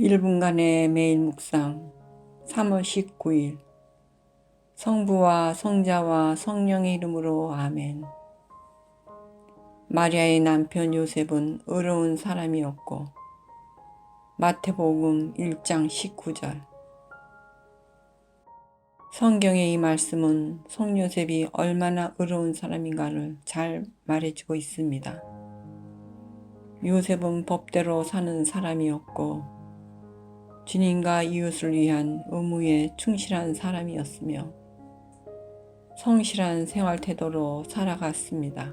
1분간의 매일 묵상 3월 19일. 성부와 성자와 성령의 이름으로 아멘. 마리아의 남편 요셉은 의로운 사람이었고 마태복음 1장 19절. 성경의 이 말씀은 성요셉이 얼마나 의로운 사람인가를 잘 말해주고 있습니다. 요셉은 법대로 사는 사람이었고 주님과 이웃을 위한 의무에 충실한 사람이었으며 성실한 생활 태도로 살아갔습니다.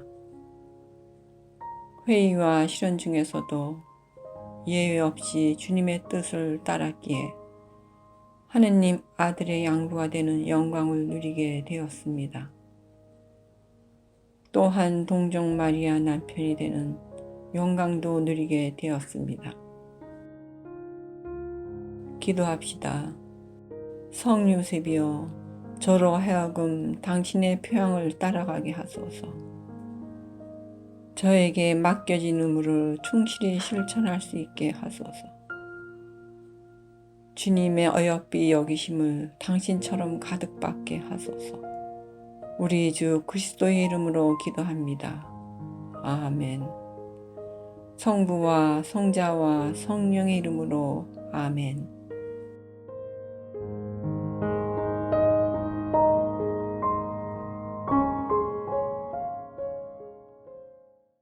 회의와 실현 중에서도 예외 없이 주님의 뜻을 따랐기에 하느님 아들의 양부가 되는 영광을 누리게 되었습니다. 또한 동정 마리아 남편이 되는 영광도 누리게 되었습니다. 기도합시다. 성 요셉이여 저로 하여금 당신의 표양을 따라가게 하소서. 저에게 맡겨진 의무를 충실히 실천할 수 있게 하소서. 주님의 어여삐 여기심을 당신처럼 가득 받게 하소서. 우리 주 그리스도의 이름으로 기도합니다. 아멘. 성부와 성자와 성령의 이름으로 아멘.